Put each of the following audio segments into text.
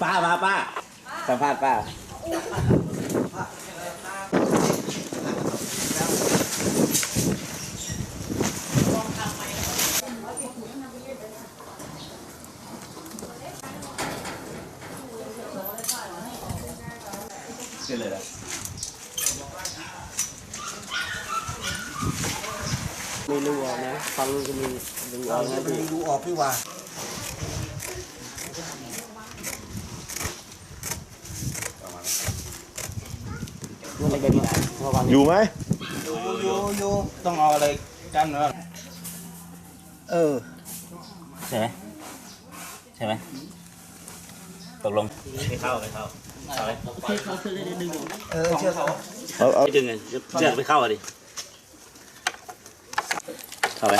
ป้ามาป้าสัมภาษณ์ป้าขึ้นเลยนะมีรูออกนะฟังจะมีรูออกนะพี่ดูออกพี่ว่า มันจะเป็นระวังอยู่ไหมอยู่อยู่อยู่ต้องเอาอะไรกันเนอะเออใช่ไหมใช่ไหมตกลงไม่เข้าไม่เข้าเออเชื่อเขาเอาเอาไม่ดึงไงเชือกไม่เข้าอะดิเข้าไหม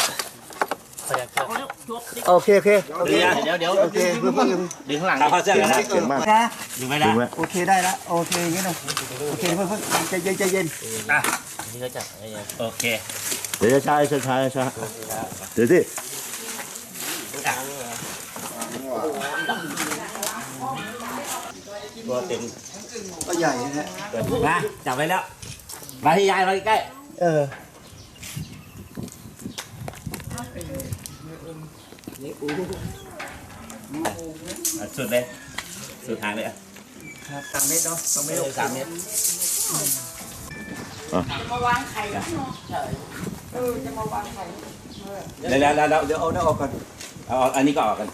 โอเคโอเคโอเคเดี๋ยวเดี๋ยวโอเคเพื่อนเพื่อนดึงข้างหลังเข้าเชือกเก่งนะมากเก่งมากนะดึงไม่ถึได้งไหมโอเคได้ละโอเคอย่างงี้นะโอเคเพื่อนเพื่อนใจเย็นใจเย็นนี่ก็จับโอเคเดี๋ยวจะช้าช้าช้าช้าเดี๋ยวสิตัวเต็มก็ใหญ่นะฮะมาจับไว้แล้วมาที่ยายมาใกล้เออ อะสุดเลย สุดทางเลยอะครับสามเมตรเนาะสองเมตรสามเมตรมาวางไข่แล้วเนาะเออจะมาวางไข่เดี๋ยวเดี๋ยวเดี๋ยวเดี๋ยวเดี๋ยวเอาได้ออกก่อนเอาอันนี้ก็ออกกัน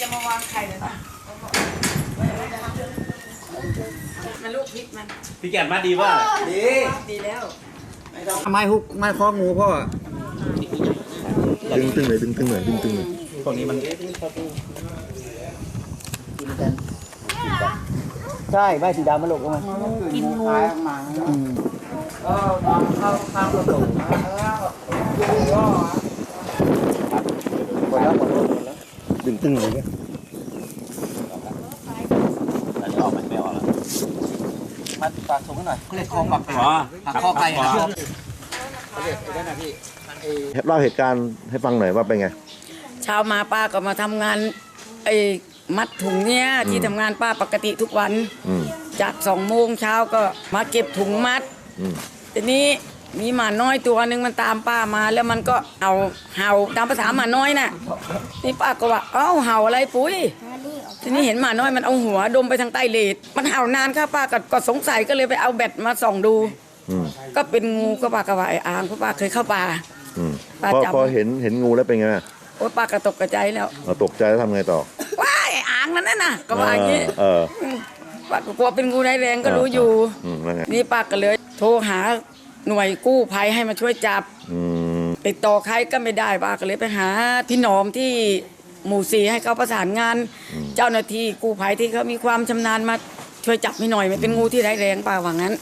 จะมาวางไข่เลยนะมันลูกพิษมันพี่แก่นมาดีว่าดีดีแล้วไม้ฮุกไม้คล้องงูพ่อ ตึงตึงเลยตึงตึงเลยตึงตึงเลยพวกนี้มันใช่ใบสีดำมันหลกออกมากินงูออกมาก็เข้าข้างกระดูกแล้วก็หมดแล้วหมดแล้วหมดแล้วตึงตึงเลยเนี่ยอันออกไหมไม่ออกแล้วมาฝากส่งให้หน่อยเขาเรียกคอปรับอ๋อหักข้อไก่อ๋นะอ เขาเรียกไอ้นั่นนะพี่ไอ้เล่าเหตุการณ์ให้ฟังหน่อยว่าเป็นไง เช้ามาป้าก็มาทำงานไอ้มัดถุงเนี้ยที่ทำงานป้าปกติทุกวัน อืม จากสองโมงเช้าก็มาเก็บถุงมัด อืม ทีนี้มีหมาน้อยตัวหนึ่งมันตามป้ามาแล้วมันก็เอาเห่าตามภาษาหมาน้อยน่ะนี่ป้าก็ว่าเอ้าเห่าอะไรปุ้ยทีนี้เห็นหมาน้อยมันเอาหัวดมไปทางใต้เลดมันเห่านานค่ะป้าก็ก็สงสัยก็เลยไปเอาแบตมาส่องดูอืม ก็เป็นงูก็ป้าก็ว่าไอ้อ่างเพราะป้าเคยเข้าป่าอืมป้าพอจำพอเห็นเห็นงูแล้วเป็นไงบ้างโอ้ยป้าก็ตกกระใจแล้วเราตกใจแล้วทำไงต่อว้ายไอ้อ่างนั่นน่ะนะก็ว่าอย่างนี้เออมป้าก็กลัวเป็นงูร้ายแรงก็รู้อยู่ อืมแล้วไงนี่ป้าก็เลย โทรหาหน่วยกู้ภัยให้มาช่วยจับ อืมติดต่อใครก็ไม่ได้ป้าก็เลยไปหาพี่หนอมที่หมู่สีให้เขาประสานงาน เจ้าหน้าที่กู้ภัยที่เขามีความชำนาญมาช่วยจับให้หน่อยมันเป็นงูที่ร้ายแรงป้าว่างั้น